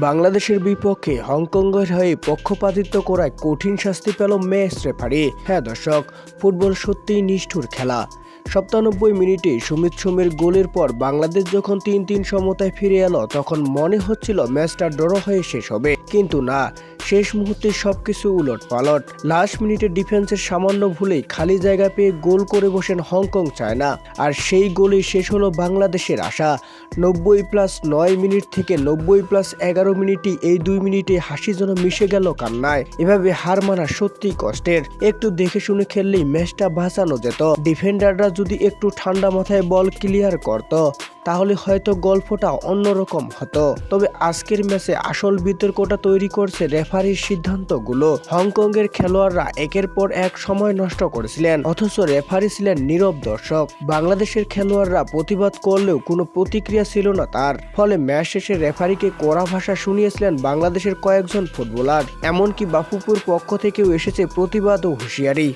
বাংলাদেশের বিপক্ষে হংকংয়ের হয়ে পক্ষপাতিত্ব করায় কঠিন শাস্তি পেল ম্যাচ রেফারি। হ্যাঁ দর্শক, ফুটবল সত্যিই নিষ্ঠুর খেলা। সপ্তানব্বই মিনিটে সুমিত সুমের গোলের পর বাংলাদেশ যখন তিন তিন সমতায় ফিরে এলো, তখন মনে হচ্ছিল ম্যাচটা ড্র হয়ে শেষ হবে। কিন্তু না শেষ মুহূর্তে সবকিছু উলট পালট। লাস্ট মিনিটে ডিফেন্সের সামান্য ভুলেই খালি জায়গা পেয়ে গোল করে বসেন হংকং, চায়না। আর সেই গোলেই শেষ হলো বাংলাদেশের আশা। নব্বই প্লাস নয় মিনিট থেকে নব্বই প্লাস এগারো মিনিটই এই দুই মিনিটে হাসি যেন মিশে গেল কান্নায়। এভাবে হার মানা সত্যি কষ্টের। একটু দেখে শুনে খেললেই ম্যাচটা বাঁচানো যেত। ডিফেন্ডাররা যদি একটু ঠান্ডা মাথায় বল ক্লিয়ার করত তাহলে হয়তো গল্পটা অন্যরকম হতো। তবে আজকের ম্যাচে আসল বিতর্কটা তৈরি করছে রেফারির সিদ্ধান্তগুলো। হংকংয়ের খেলোয়াড়রা একের পর এক সময় নষ্ট করেছিলেন, অথচ রেফারি ছিলেন নীরব দর্শক। বাংলাদেশের খেলোয়াড়রা প্রতিবাদ করলেও কোনো প্রতিক্রিয়া ছিল না তার। ফলে ম্যাচ শেষে রেফারিকে কড়া ভাষা শুনিয়েছিলেন বাংলাদেশের কয়েকজন ফুটবলার। এমনকি বাফুপুর পক্ষ থেকেও এসেছে প্রতিবাদ ও হুঁশিয়ারি।